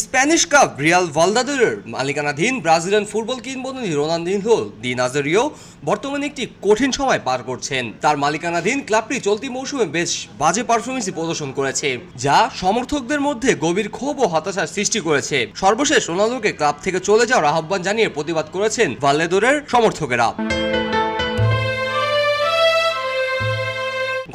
Spanish cup Real ভালদাদুরের মালিকানাধীন Brazilian football কিংবদন্তি রোনালদিনহো দি নাজারিও বর্তমানে একটি কঠিন সময় পার করছেন। তার মালিকানাধীন ক্লাবটি চলতি মৌসুমে বেশ বাজে পারফরমেন্সই প্রদর্শন করেছে, যা সমর্থকদের মধ্যে গভীর ক্ষোভ ও হতাশার সৃষ্টি করেছে। সর্বশেষ রোনালদোকে ক্লাব থেকে চলে যাওয়ার আহ্বান জানিয়ে প্রতিবাদ করেছেন ভালেদোরের সমর্থকেরা।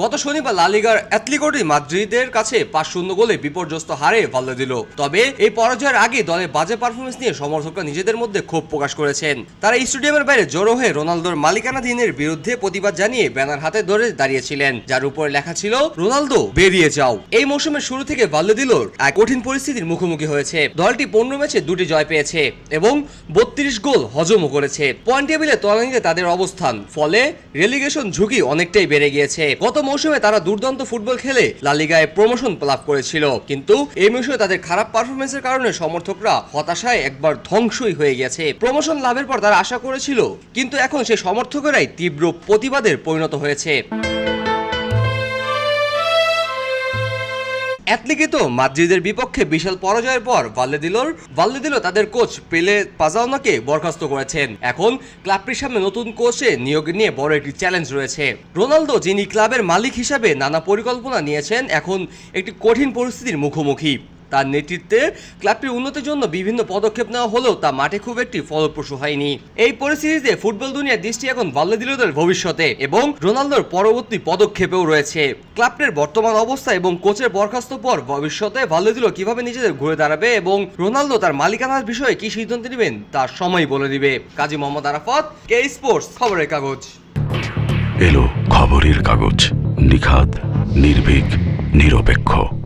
গত শনিবার লালিগার অ্যাথলিকোটি মাদ্রিদের কাছে পাঁচ শূন্য গোলে বিপর্যস্ত হারে ভালো দিল। তবে এই পরাজয়ের আগে দলের বাজে পারফরমেন্স নিয়ে সমর্থকরা নিজেদের মধ্যে ক্ষোভ প্রকাশ করেছেন। তারা স্টেডিয়ামের বাইরে জড়ো হয়ে রোনালদোর মালিকানাধীনের বিরুদ্ধে প্রতিবাদ জানিয়ে ব্যানার হাতে ধরে দাঁড়িয়েছিলেন, যার উপরে লেখা ছিল, রোনালদো, বেরিয়ে যাও। এই মৌসুমের শুরু থেকে ভাল্লোদিলোর এক কঠিন পরিস্থিতির মুখোমুখি হয়েছে। দলটি পনেরো ম্যাচে দুটি জয় পেয়েছে এবং বত্রিশ গোল হজমও করেছে। পয়েন্ট টেবিলে তলানিতে তাদের অবস্থান, ফলে রেলিগেশন ঝুঁকি অনেকটাই বেড়ে গিয়েছে। গত মৌসুমে তারা দুর্দান্ত ফুটবল খেলে লালিগায় প্রমোশন লাভ করেছিল। কিন্তু এই মৌসুমে তাদের খারাপ পারফরমেন্সের কারণে সমর্থকরা হতাশায় একবার ধ্বংসই হয়ে গেছে। প্রমোশন লাভের পর তারা আশা করেছিল, কিন্তু এখন সে সমর্থকেরাই তীব্র প্রতিবাদের পরিণত হয়েছে। অ্যাথলিকে তো মাদ্রিদের বিপক্ষে বিশাল পরাজয়ের পর ভাল্লেদিলোর ভাল্লেদিলো তাদের কোচ পেলে পাজাওনাকে বরখাস্ত করেছেন। এখন ক্লাবটির সামনে নতুন কোচে নিয়োগ নিয়ে বড় একটি চ্যালেঞ্জ রয়েছে। রোনালদো, যিনি ক্লাবের মালিক হিসাবে নানা পরিকল্পনা নিয়েছেন, এখন একটি কঠিন পরিস্থিতির মুখোমুখি। তার নেতৃত্বে ক্লাবটির উন্নতির জন্য বিভিন্ন পদক্ষেপ নেওয়া হলেও তা মাঠে খুব একটি ফলপ্রসূ হয়নি। এই পরিস্থিতিতে ফুটবল দুনিয়ার দৃষ্টি এখন ভাল্লেদিলোদের ভবিষ্যতে এবং রোনালদোর পরবর্তী পদক্ষেপেও রয়েছে। ক্লাবটির বর্তমান অবস্থা এবং কোচের বরখাস্ত পর ভবিষ্যতে ভাল্লেদিলো কীভাবে নিজেদের ঘুরে দাঁড়াবে এবং রোনালদো তার মালিকানার বিষয়ে কি সিদ্ধান্ত নেবেন তার সময় বলে দিবে। কাজী মোহাম্মদ আরাফাত, কে স্পোর্টস, খবরের কাগজ। এলো খবরের কাগজ। নিখাদ নির্ভীক, নিরপেক্ষ।